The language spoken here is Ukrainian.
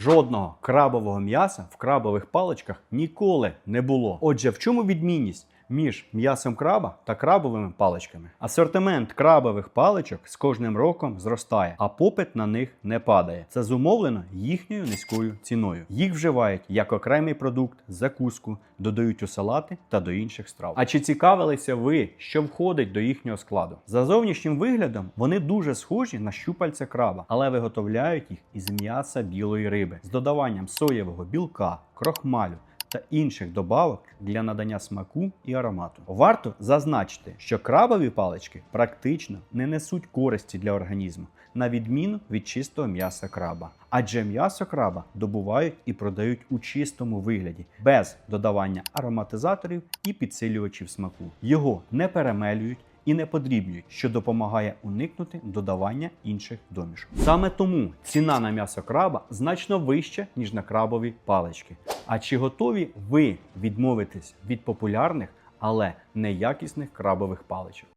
Жодного крабового м'яса в крабових паличках ніколи не було. Отже, в чому відмінність? Між м'ясом краба та крабовими паличками. Асортимент крабових паличок з кожним роком зростає, а попит на них не падає. Це зумовлено їхньою низькою ціною. Їх вживають як окремий продукт, закуску, додають у салати та до інших страв. А чи цікавилися ви, що входить до їхнього складу? За зовнішнім виглядом вони дуже схожі на щупальця краба, але виготовляють їх із м'яса білої риби з додаванням соєвого білка, крохмалю та інших добавок для надання смаку і аромату. Варто зазначити, що крабові палички практично не несуть користі для організму, на відміну від чистого м'яса краба. Адже м'ясо краба добувають і продають у чистому вигляді, без додавання ароматизаторів і підсилювачів смаку. Його не перемелюють і не подрібнюють, що допомагає уникнути додавання інших домішок. Саме тому ціна на м'ясо краба значно вища, ніж на крабові палички. А чи готові ви відмовитись від популярних, але неякісних крабових паличок?